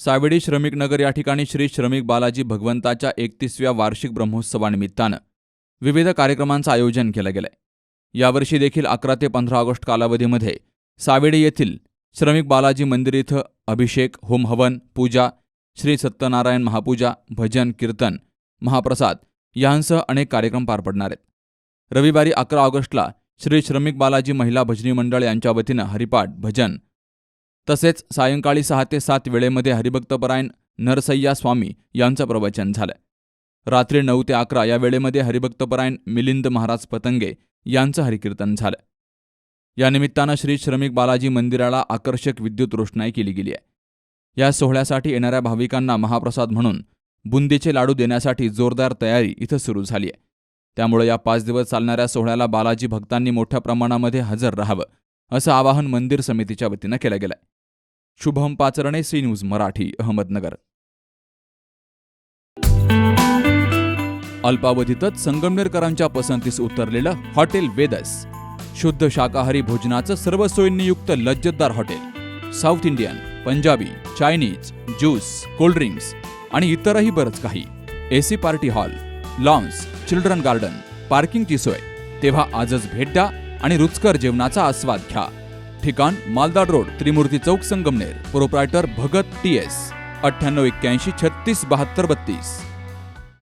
सावेडी श्रमिक नगर या ठिकाणी श्री श्रमिक बालाजी भगवंताच्या एकतीसव्या वार्षिक ब्रह्मोत्सवानिमित्तानं विविध कार्यक्रमांचं आयोजन केलं गेलंय. यावर्षी देखील अकरा ते पंधरा ऑगस्ट कालावधीमध्ये सावेडी येथील श्रमिक बालाजी मंदिर इथं अभिषेक होमहवन पूजा श्री सत्यनारायण महापूजा भजन कीर्तन महाप्रसाद यांसह अनेक कार्यक्रम पार पडणार आहेत. रविवारी अकरा ऑगस्टला श्री श्रमिक बालाजी महिला भजनी मंडळ यांच्या वतीनं हरिपाठ भजन तसेच सायंकाळी सहा ते सात वेळेमध्ये हरिभक्तपरायण नरसय्या स्वामी यांचं प्रवचन झालं. रात्री नऊ ते अकरा या वेळेमध्ये हरिभक्तपरायण मिलिंद महाराज पतंगे यांचं हरिकीर्तन झालं. या निमित्तानं श्री श्रमिक बालाजी मंदिराला आकर्षक विद्युत रोषणाई केली गेली आहे. या सोहळ्यासाठी येणाऱ्या भाविकांना महाप्रसाद म्हणून बुंदीचे लाडू देण्यासाठी जोरदार तयारी इथं सुरू झाली आहे. त्यामुळे या पाच दिवस चालणाऱ्या सोहळ्याला बालाजी भक्तांनी मोठ्या प्रमाणामध्ये हजर राहावं असं आवाहन मंदिर समितीच्या वतीनं केलं गेलंय. Shubham Pacharne C news Marathi Ahmednagar. अल्पावधीतच संगमनेरकरांच्या पसंतीस उतरलेलं हॉटेल वेदस. शुद्ध शाकाहारी भोजनाचं सर्व सोयींनीयुक्त लज्जतदार hotel. South Indian Punjabi Chinese juice cold drinks आणि इतरही बरंच काही. AC party hall lawns children garden पार्किंगची सोय. तेव्हा आजच भेट द्या आणि रुचकर जेवणाचा आस्वाद घ्या. ठिकाण मालदाड रोड त्रिमूर्ती चौक Sangamner. Proprietor Bhagat T S अठ्ठ्याण्णव एक्क्याऐंशी छत्तीस बहात्तर बत्तीस.